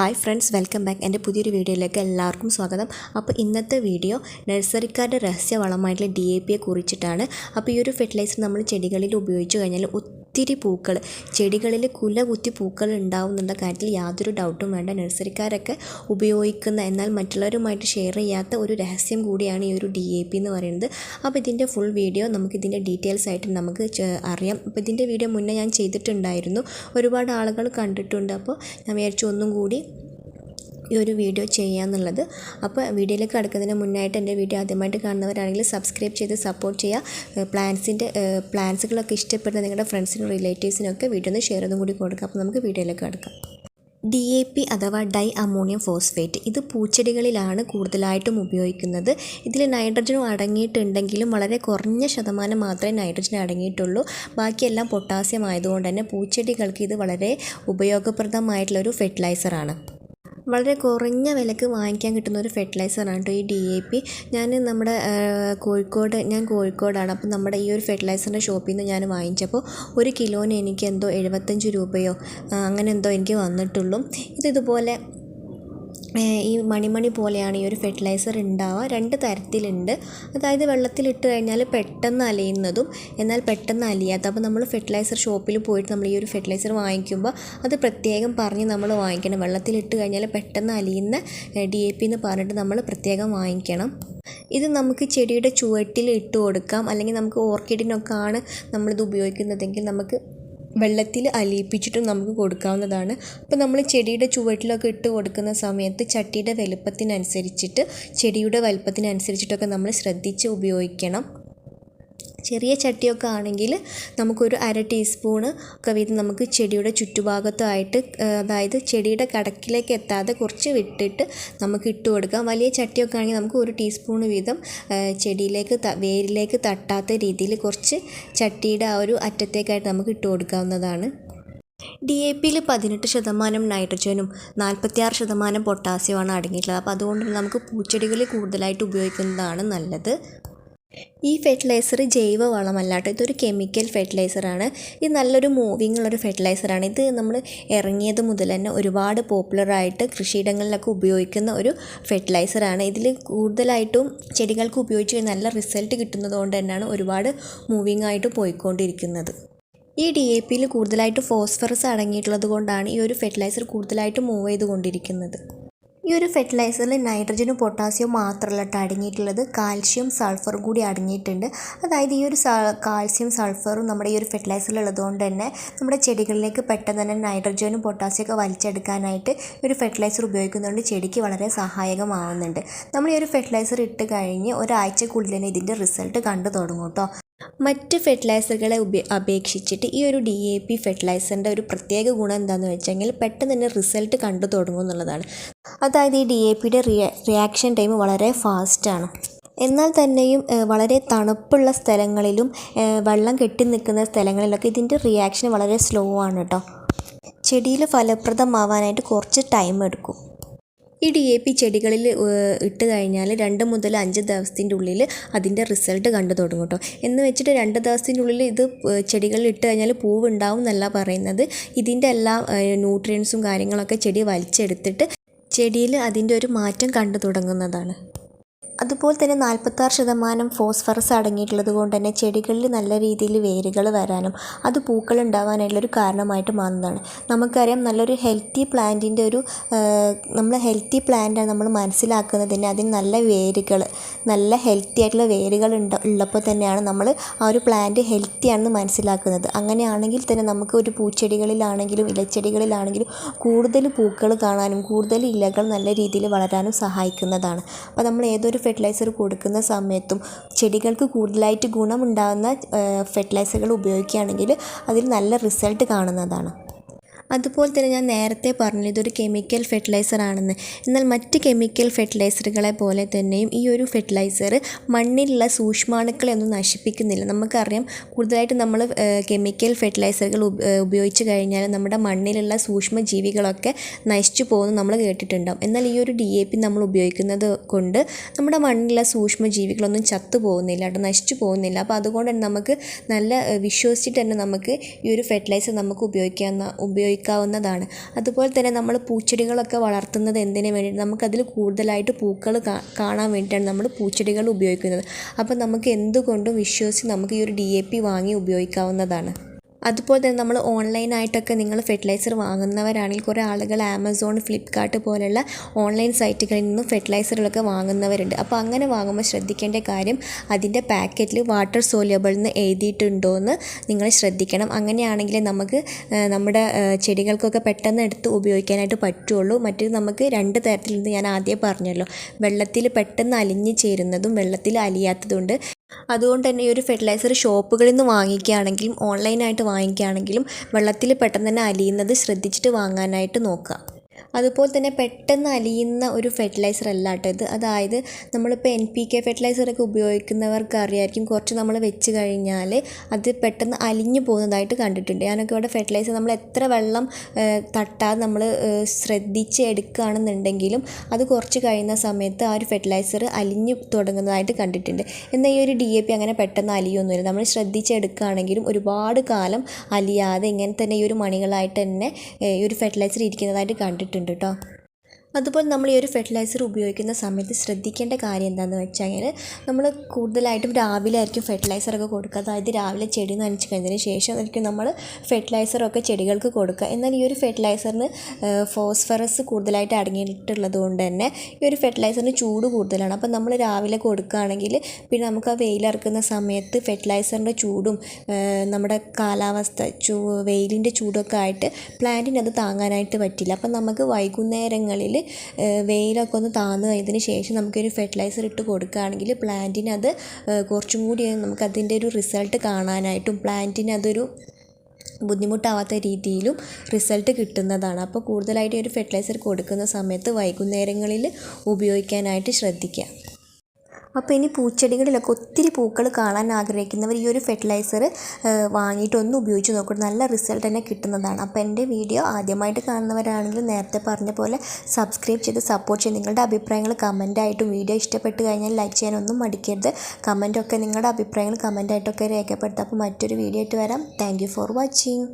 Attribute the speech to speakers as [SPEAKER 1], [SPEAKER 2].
[SPEAKER 1] Hi friends welcome back. എന്റെ പുതിയൊരു വീഡിയോയിലേക്ക് എല്ലാവർക്കും സ്വാഗതം. അപ്പോൾ ഇന്നത്തെ വീഡിയോ നഴ്സറിക്കാരുടെ രഹസ്യ വളമായിട്ടുള്ള ഡി എ പിയെ കുറിച്ചിട്ടാണ്. അപ്പോൾ ഈ ഒരു ഫെർട്ടിലൈസർ നമ്മൾ ചെടികളിൽ ഉപയോഗിച്ച് കഴിഞ്ഞാൽ ഒത്തിരി പൂക്കൾ ചെടികളിൽ കുല കുത്തി പൂക്കൾ ഉണ്ടാവും എന്നുള്ള കാര്യത്തിൽ യാതൊരു ഡൗട്ടും വേണ്ട. നഴ്സറിക്കാരൊക്കെ ഉപയോഗിക്കുന്ന എന്നാൽ മറ്റുള്ളവരുമായിട്ട് ഷെയർ ചെയ്യാത്ത ഒരു രഹസ്യം കൂടിയാണ് ഈ ഒരു ഡി എ പി എന്ന് പറയുന്നത്. അപ്പോൾ ഇതിന്റെ ഫുൾ വീഡിയോ നമുക്ക് ഇതിന്റെ ഡീറ്റെയിൽസ് ആയിട്ട് നമുക്ക് അറിയാം. അപ്പോൾ ഇതിന്റെ വീഡിയോ മുന്നേ ഞാൻ ചെയ്തിട്ടുണ്ടായിരുന്നു. ഒരുപാട് ആളുകൾ കണ്ടിട്ടുണ്ട്. അപ്പോൾ ഞാൻ വിചാരിച്ചു ഒന്നും കൂടി ഈ ഒരു വീഡിയോ ചെയ്യാമെന്നുള്ളത് അപ്പോൾ വീഡിയോയിലേക്ക് കടക്കുന്നതിന് മുന്നായിട്ട് എന്റെ വീഡിയോ ആദ്യമായിട്ട് കാണുന്നവരാണെങ്കിൽ സബ്സ്ക്രൈബ് ചെയ്ത് സപ്പോർട്ട് ചെയ്യുക. പ്ലാൻസിന്റെ പ്ലാൻസുകളൊക്കെ ഇഷ്ടപ്പെടുന്ന നിങ്ങളുടെ ഫ്രണ്ട്സിനും റിലേറ്റീവ്സിനൊക്കെ വീഡിയോ ഒന്ന് ഷെയർ ഒന്നും കൂടി കൊടുക്കുക അപ്പോൾ നമുക്ക് വീഡിയോയിലേക്ക് കടക്കാം. ഡി എ പി അഥവാ ഡൈ അമോണിയം ഫോസ്ഫേറ്റ്. ഇത് പൂച്ചെടികളിലാണ് കൂടുതലായിട്ടും ഉപയോഗിക്കുന്നത്. ഇതിൽ നൈട്രജനും അടങ്ങിയിട്ടുണ്ടെങ്കിലും വളരെ കുറഞ്ഞ ശതമാനം മാത്രമേ നൈട്രജൻ അടങ്ങിയിട്ടുള്ളൂ. ബാക്കിയെല്ലാം പൊട്ടാസ്യം ആയതുകൊണ്ട് തന്നെ പൂച്ചെടികൾക്ക് ഇത് വളരെ ഉപയോഗപ്രദമായിട്ടുള്ളൊരു ഫെർട്ടിലൈസറാണ്. വളരെ കുറഞ്ഞ വിലക്ക് വാങ്ങിക്കാൻ കിട്ടുന്ന ഒരു ഫെർട്ടിലൈസറാണ് കേട്ടോ ഈ ഡി എ പി ഞാൻ നമ്മുടെ കോഴിക്കോട് ഞാൻ കോഴിക്കോടാണ്. അപ്പോൾ നമ്മുടെ ഈ ഒരു ഫെർട്ടിലൈസറിന്റെ ഷോപ്പിൽ നിന്ന് ഞാൻ വാങ്ങിച്ചപ്പോൾ ഒരു കിലോന് എനിക്ക് എന്തോ എഴുപത്തഞ്ച് രൂപയോ അങ്ങനെ എന്തോ എനിക്ക് വന്നിട്ടുള്ളൂ. ഇത് ഇതുപോലെ ഈ മണിമണി പോലെയാണ് ഈ ഒരു ഫെർട്ടിലൈസർ ഉണ്ടാവുക. രണ്ട് തരത്തിലുണ്ട്. അതായത് വെള്ളത്തിലിട്ട് കഴിഞ്ഞാൽ പെട്ടെന്ന് അലിയുന്നതും എന്നാൽ പെട്ടെന്ന് അലിയാത്ത. അപ്പോൾ നമ്മൾ ഫെർട്ടിലൈസർ ഷോപ്പിൽ പോയിട്ട് നമ്മൾ ഈ ഒരു ഫെർട്ടിലൈസർ വാങ്ങിക്കുമ്പോൾ അത് പ്രത്യേകം പറഞ്ഞ് നമ്മൾ വാങ്ങിക്കണം. വെള്ളത്തിലിട്ട് കഴിഞ്ഞാൽ പെട്ടെന്ന് അലിയുന്ന ഡി എ പി എന്ന് പറഞ്ഞിട്ട് നമ്മൾ പ്രത്യേകം വാങ്ങിക്കണം. ഇത് നമുക്ക് ചെടിയുടെ ചുവട്ടിൽ ഇട്ട് കൊടുക്കാം. അല്ലെങ്കിൽ നമുക്ക് ഓർക്കിഡിനൊക്കെ ആണ് നമ്മളിത് ഉപയോഗിക്കുന്നതെങ്കിൽ നമുക്ക് വെള്ളത്തിൽ അലിയിപ്പിച്ചിട്ടും നമുക്ക് കൊടുക്കാവുന്നതാണ്. അപ്പോൾ നമ്മൾ ചെടിയുടെ ചുവട്ടിലൊക്കെ ഇട്ട് കൊടുക്കുന്ന സമയത്ത് ചട്ടിയുടെ വലുപ്പത്തിനനുസരിച്ചിട്ട് ചെടിയുടെ വലുപ്പത്തിനനുസരിച്ചിട്ടൊക്കെ നമ്മൾ ശ്രദ്ധിച്ച് ഉപയോഗിക്കണം. ചെറിയ ചട്ടിയൊക്കെ ആണെങ്കിൽ നമുക്കൊരു അര ടീസ്പൂണ് ഒക്കെ വീതം നമുക്ക് ചെടിയുടെ ചുറ്റുഭാഗത്തായിട്ട് അതായത് ചെടിയുടെ കടക്കിലേക്ക് എത്താതെ കുറച്ച് വിട്ടിട്ട് നമുക്ക് ഇട്ട് കൊടുക്കാം. വലിയ ചട്ടിയൊക്കെ ആണെങ്കിൽ നമുക്ക് ഒരു ടീസ്പൂൺ വീതം ചെടിയിലേക്ക് വേരിലേക്ക് തട്ടാത്ത രീതിയിൽ കുറച്ച് ചട്ടിയുടെ ആ ഒരു അറ്റത്തേക്കായിട്ട് നമുക്ക് ഇട്ട് കൊടുക്കാവുന്നതാണ്. ഡി എ പിയിൽ പതിനെട്ട് ശതമാനം നൈട്രജനും നാൽപ്പത്തിയാറ് ശതമാനം പൊട്ടാസ്യമാണ് അടങ്ങിയിട്ടുള്ളത്. അപ്പോൾ അതുകൊണ്ട് നമുക്ക് പൂച്ചെടികളിൽ കൂടുതലായിട്ട് ഉപയോഗിക്കുന്നതാണ് നല്ലത്. ഈ ഫെർട്ടിലൈസർ ജൈവ വളമല്ല കേട്ടോ ഇതൊരു കെമിക്കൽ ഫെർട്ടിലൈസറാണ് ഇത് നല്ലൊരു മൂവിങ് ഉള്ളൊരു ഫെർട്ടിലൈസറാണ് ഇത് നമ്മൾ ഇറങ്ങിയത് മുതൽ തന്നെ ഒരുപാട് പോപ്പുലറായിട്ട് കൃഷിയിടങ്ങളിലൊക്കെ ഉപയോഗിക്കുന്ന ഒരു ഫെർട്ടിലൈസറാണ് ഇതിൽ കൂടുതലായിട്ടും ചെടികൾക്ക് ഉപയോഗിച്ച് നല്ല റിസൾട്ട് കിട്ടുന്നത് കൊണ്ട് തന്നെയാണ് ഒരുപാട് മൂവിങ് ആയിട്ട് പോയിക്കൊണ്ടിരിക്കുന്നത്. ഈ ഡി എ പിയിൽ കൂടുതലായിട്ട് ഫോസ്ഫറസ് അടങ്ങിയിട്ടുള്ളത് കൊണ്ടാണ് ഈ ഒരു ഫെർട്ടിലൈസർ കൂടുതലായിട്ട് മൂവ് ചെയ്തുകൊണ്ടിരിക്കുന്നത് ഈ ഒരു ഫെർട്ടിലൈസറിൽ നൈട്രജനും പൊട്ടാസ്യവും മാത്രമല്ല കേട്ടോ അടങ്ങിയിട്ടുള്ളത് കാൽഷ്യം സൾഫറും കൂടി അടങ്ങിയിട്ടുണ്ട്. അതായത് ഈ ഒരു കാൽസ്യം സൾഫറും നമ്മുടെ ഈ ഒരു ഫെർട്ടിലൈസറിൽ ഉള്ളതുകൊണ്ട് തന്നെ നമ്മുടെ ചെടികളിലേക്ക് പെട്ടെന്ന് തന്നെ നൈട്രജനും പൊട്ടാസ്യം ഒക്കെ വലിച്ചെടുക്കാനായിട്ട് ഈ ഒരു ഫെർട്ടിലൈസർ ഉപയോഗിക്കുന്നതുകൊണ്ട് ചെടിക്ക് വളരെ സഹായകമാവുന്നുണ്ട്. നമ്മൾ ഈ ഒരു ഫെർട്ടിലൈസർ ഇട്ട് കഴിഞ്ഞ് ഒരാഴ്ചക്കുള്ളിൽ തന്നെ ഇതിന്റെ റിസൾട്ട് കണ്ടു തുടങ്ങും കേട്ടോ. മറ്റ് ഫെർട്ടിലൈസറുകളെ ഉപ അപേക്ഷിച്ചിട്ട് ഈ ഒരു ഡി എ പി ഫെർട്ടിലൈസറിന്റെ ഒരു പ്രത്യേക ഗുണം എന്താണെന്ന് വെച്ചെങ്കിൽ പെട്ടെന്ന് തന്നെ റിസൾട്ട് കണ്ടു തുടങ്ങും എന്നുള്ളതാണ്. അതായത് ഈ ഡി എ പിയുടെ റിയ റിയാക്ഷൻ ടൈം വളരെ ഫാസ്റ്റാണ് എന്നാൽ തന്നെയും വളരെ തണുപ്പുള്ള സ്ഥലങ്ങളിലും വെള്ളം കെട്ടി നിൽക്കുന്ന സ്ഥലങ്ങളിലൊക്കെ ഇതിന്റെ റിയാക്ഷൻ വളരെ സ്ലോ ആണ് കേട്ടോ ചെടിയിൽ ഫലപ്രദമാവാനായിട്ട് കുറച്ച് ടൈം എടുക്കും. ഈ ഡി എ പി ചെടികളിൽ ഇട്ട് കഴിഞ്ഞാൽ രണ്ട് മുതൽ അഞ്ച് ദിവസത്തിന്റെ ഉള്ളിൽ അതിന്റെ റിസൾട്ട് കണ്ടു തുടങ്ങും കേട്ടോ എന്ന് വെച്ചിട്ട് രണ്ട് ദിവസത്തിന്റെ ഉള്ളിൽ ഇത് ചെടികളിൽ ഇട്ട് കഴിഞ്ഞാൽ പൂവ് ഉണ്ടാവും എന്നല്ല പറയുന്നത്. ഇതിന്റെ എല്ലാ ന്യൂട്രിയൻസും കാര്യങ്ങളൊക്കെ ചെടി വലിച്ചെടുത്തിട്ട് ചെടിയിൽ അതിന്റെ ഒരു മാറ്റം കണ്ടു തുടങ്ങുന്നതാണ്. അതുപോലെ തന്നെ നാൽപ്പത്താറ് ശതമാനം ഫോസ്ഫറസ് അടങ്ങിയിട്ടുള്ളത് കൊണ്ട് തന്നെ ചെടികളിൽ നല്ല രീതിയിൽ വേരുകൾ വരാനും അത് പൂക്കൾ ഉണ്ടാവാനുള്ളൊരു കാരണമായിട്ട് മാറുന്നതാണ്. നമുക്കറിയാം നല്ലൊരു ഹെൽത്തി പ്ലാന്റിന്റെ ഒരു നമ്മൾ ഹെൽത്തി പ്ലാന്റാണ് നമ്മൾ മനസ്സിലാക്കുന്നതിന് അതിന് നല്ല വേരുകൾ നല്ല ഹെൽത്തി ആയിട്ടുള്ള വേരുകൾ ഉണ്ട ഉള്ളപ്പോൾ തന്നെയാണ് നമ്മൾ ആ ഒരു പ്ലാന്റ് ഹെൽത്തി ആണെന്ന് മനസ്സിലാക്കുന്നത്. അങ്ങനെയാണെങ്കിൽ തന്നെ നമുക്ക് ഒരു പൂച്ചെടികളിലാണെങ്കിലും ഇലച്ചെടികളിലാണെങ്കിലും കൂടുതൽ പൂക്കൾ കാണാനും കൂടുതൽ ഇലകൾ നല്ല രീതിയിൽ വളരാനും സഹായിക്കുന്നതാണ്. അപ്പോൾ നമ്മൾ ഏതൊരു ഫെർട്ടിലൈസർ കൊടുക്കുന്ന സമയത്തും ചെടികൾക്ക് കൂടുതലായിട്ട് ഗുണമുണ്ടാകുന്ന ഫെർട്ടിലൈസറുകൾ ഉപയോഗിക്കുകയാണെങ്കിൽ അതിൽ നല്ല റിസൾട്ട് കാണുന്നതാണ്. അതുപോലെ തന്നെ ഞാൻ നേരത്തെ പറഞ്ഞു ഇതൊരു കെമിക്കൽ ഫെർട്ടിലൈസർ ആണെന്ന്. എന്നാൽ മറ്റ് കെമിക്കൽ ഫെർട്ടിലൈസറുകളെ പോലെ തന്നെയും ഈ ഒരു ഫെർട്ടിലൈസർ മണ്ണിലുള്ള സൂക്ഷ്മാണുക്കളെ ഒന്നും നശിപ്പിക്കുന്നില്ല. നമുക്കറിയാം കൂടുതലായിട്ട് നമ്മൾ കെമിക്കൽ ഫെർട്ടിലൈസറുകൾ ഉപ- ഉപയോഗിച്ച് കഴിഞ്ഞാൽ നമ്മുടെ മണ്ണിലുള്ള സൂക്ഷ്മജീവികളൊക്കെ നശിച്ചു പോകുന്നു നമ്മൾ കേട്ടിട്ടുണ്ടാവും. എന്നാൽ ഈ ഒരു ഡി എ പി നമ്മൾ ഉപയോഗിക്കുന്നത് കൊണ്ട് നമ്മുടെ മണ്ണിലുള്ള സൂക്ഷ്മജീവികളൊന്നും ചത്തു പോകുന്നില്ല കേട്ടോ നശിച്ചു പോകുന്നില്ല. അപ്പോൾ അതുകൊണ്ട് തന്നെ നമുക്ക് നല്ല വിശ്വസിച്ചിട്ട് തന്നെ നമുക്ക് ഈ ഒരു ഫെർട്ടിലൈസർ നമുക്ക് ഉപയോഗിക്കാൻ ഉപയോഗിക്കാൻ ഉപയോഗിക്കാവുന്നതാണ്. അതുപോലെ തന്നെ നമ്മൾ പൂച്ചെടികളൊക്കെ വളർത്തുന്നത് എന്തിനു വേണ്ടി നമുക്കതിൽ കൂടുതലായിട്ട് പൂക്കൾ കാണാൻ വേണ്ടിയിട്ടാണ് നമ്മൾ പൂച്ചെടികൾ ഉപയോഗിക്കുന്നത്. അപ്പോൾ നമുക്ക് എന്തുകൊണ്ടും വിശ്വസിച്ച് നമുക്ക് ഈ ഒരു ഡി എ പി വാങ്ങി ഉപയോഗിക്കാവുന്നതാണ്. അതുപോലെ തന്നെ നമ്മൾ ഓൺലൈനായിട്ടൊക്കെ നിങ്ങൾ ഫെർട്ടിലൈസർ വാങ്ങുന്നവരാണെങ്കിൽ കുറേ ആളുകൾ ആമസോൺ ഫ്ലിപ്കാർട്ട് പോലെയുള്ള ഓൺലൈൻ സൈറ്റുകളിൽ നിന്നും ഫെർട്ടിലൈസറുകളൊക്കെ വാങ്ങുന്നവരുണ്ട്. അപ്പോൾ അങ്ങനെ വാങ്ങുമ്പോൾ ശ്രദ്ധിക്കേണ്ട കാര്യം അതിന്റെ പാക്കറ്റിൽ വാട്ടർ സോല്യബിൾ എന്ന് എഴുതിയിട്ടുണ്ടോ എന്ന് നിങ്ങൾ ശ്രദ്ധിക്കണം. അങ്ങനെയാണെങ്കിൽ നമുക്ക് നമ്മുടെ ചെടികൾക്കൊക്കെ പെട്ടെന്ന് എടുത്ത് ഉപയോഗിക്കാനായിട്ട് പറ്റുള്ളൂ. മറ്റു നമുക്ക് രണ്ട് തരത്തിലുണ്ട്. ഞാൻ ആദ്യം പറഞ്ഞല്ലോ. വെള്ളത്തിൽ പെട്ടെന്ന് അലിഞ്ഞു ചേരുന്നതും വെള്ളത്തിൽ അലിയാത്തതുണ്ട് അതുകൊണ്ട് തന്നെ ഈ ഒരു ഫെർട്ടിലൈസർ ഷോപ്പുകളിൽ നിന്ന് വാങ്ങിക്കുകയാണെങ്കിലും ഓൺലൈനായിട്ട് വാങ്ങിക്കുകയാണെങ്കിലും വെള്ളത്തിൽ പെട്ടെന്ന് തന്നെ അലിയുന്നത് ശ്രദ്ധിച്ചിട്ട് വാങ്ങാനായിട്ട് നോക്കുക. അതുപോലെ തന്നെ പെട്ടെന്ന് അലിയുന്ന ഒരു ഫെർട്ടിലൈസർ അല്ല കേട്ടോ ഇത്. അതായത് നമ്മളിപ്പോൾ എൻ പി കെ ഫെർട്ടിലൈസറൊക്കെ ഉപയോഗിക്കുന്നവർക്ക് അറിയായിരിക്കും. കുറച്ച് നമ്മൾ വെച്ച് കഴിഞ്ഞാൽ അത് പെട്ടെന്ന് അലിഞ്ഞു പോകുന്നതായിട്ട് കണ്ടിട്ടുണ്ട്. ഞാനൊക്കെ ഇവിടെ ഫെർട്ടിലൈസർ നമ്മൾ എത്ര വെള്ളം തട്ടാതെ നമ്മൾ ശ്രദ്ധിച്ച് എടുക്കുകയാണെന്നുണ്ടെങ്കിലും അത് കുറച്ച് കഴിയുന്ന സമയത്ത് ആ ഒരു ഫെർട്ടിലൈസർ അലിഞ്ഞു തുടങ്ങുന്നതായിട്ട് കണ്ടിട്ടുണ്ട്. എന്നാൽ ഈ ഒരു ഡി എ പി അങ്ങനെ പെട്ടെന്ന് അലിയൊന്നുമില്ല. നമ്മൾ ശ്രദ്ധിച്ചെടുക്കുകയാണെങ്കിലും ഒരുപാട് കാലം അലിയാതെ ഇങ്ങനെ തന്നെ ഈ ഒരു മണികളായിട്ട് തന്നെ ഈ ഒരു ഫെർട്ടിലൈസർ ഇരിക്കുന്നതായിട്ട് കണ്ടിട്ടുണ്ട്. കേട്ടോ അതുപോലെ നമ്മൾ ഈ ഒരു ഫെർട്ടിലൈസർ ഉപയോഗിക്കുന്ന സമയത്ത് ശ്രദ്ധിക്കേണ്ട കാര്യം എന്താണെന്ന് വെച്ചാൽ നമ്മൾ കൂടുതലായിട്ടും രാവിലെ ആയിരിക്കും ഫെർട്ടിലൈസറൊക്കെ കൊടുക്കുക. അതായത് രാവിലെ ചെടി നനച്ച് കഴിഞ്ഞതിന് ശേഷം ആയിരിക്കും നമ്മൾ ഫെർട്ടിലൈസറൊക്കെ ചെടികൾക്ക് കൊടുക്കുക. എന്നാൽ ഈ ഒരു ഫെർട്ടിലൈസറിന് ഫോസ്ഫറസ് കൂടുതലായിട്ട് അടങ്ങിയിട്ടുള്ളത് കൊണ്ട് തന്നെ ഈ ഒരു ഫെർട്ടിലൈസറിന് ചൂട് കൂടുതലാണ്. അപ്പോൾ നമ്മൾ രാവിലെ കൊടുക്കുകയാണെങ്കിൽ പിന്നെ നമുക്ക് ആ വെയിലിറക്കുന്ന സമയത്ത് ഫെർട്ടിലൈസറിന്റെ ചൂടും നമ്മുടെ കാലാവസ്ഥ ചൂ വെയിലിന്റെ ചൂടൊക്കെ ആയിട്ട് പ്ലാന്റിന് അത് താങ്ങാനായിട്ട് പറ്റില്ല. അപ്പം നമുക്ക് വൈകുന്നേരങ്ങളിൽ വെയിലൊക്കെ ഒന്ന് താന്നു കഴിഞ്ഞതിന് ശേഷം നമുക്കൊരു ഫെർട്ടിലൈസർ ഇട്ട് കൊടുക്കുകയാണെങ്കിൽ പ്ലാന്റിന് അത് കുറച്ചും കൂടി നമുക്ക് അതിന്റെ ഒരു റിസൾട്ട് കാണാനായിട്ടും പ്ലാന്റിന് അതൊരു ബുദ്ധിമുട്ടാവാത്ത രീതിയിലും റിസൾട്ട് കിട്ടുന്നതാണ്. അപ്പോൾ കൂടുതലായിട്ട് ഒരു ഫെർട്ടിലൈസർ കൊടുക്കുന്ന സമയത്ത് വൈകുന്നേരങ്ങളിൽ ഉപയോഗിക്കാനായിട്ട് ശ്രദ്ധിക്കുക. അപ്പോൾ ഇനി പൂച്ചെടികളിലൊക്കെ ഒത്തിരി പൂക്കൾ കാണാൻ ആഗ്രഹിക്കുന്നവർ ഈ ഒരു ഫെർട്ടിലൈസർ വാങ്ങിയിട്ട് ഒന്ന് ഉപയോഗിച്ച് നോക്കണം നല്ല റിസൾട്ട് തന്നെ കിട്ടുന്നതാണ്. അപ്പോൾ എന്റെ വീഡിയോ ആദ്യമായിട്ട് കാണുന്നവരാണെങ്കിൽ നേരത്തെ പറഞ്ഞ പോലെ സബ്സ്ക്രൈബ് ചെയ്ത് സപ്പോർട്ട് ചെയ്ത് നിങ്ങളുടെ അഭിപ്രായങ്ങൾ കമന്റായിട്ടും വീഡിയോ ഇഷ്ടപ്പെട്ട് കഴിഞ്ഞാൽ ലൈക്ക് ചെയ്യാനൊന്നും മടിക്കരുത്. കമന്റൊക്കെ നിങ്ങളുടെ അഭിപ്രായങ്ങൾ കമന്റായിട്ടൊക്കെ രേഖപ്പെടുത്തുക. അപ്പോൾ മറ്റൊരു വീഡിയോ ആയിട്ട് വരാം. Thank for watching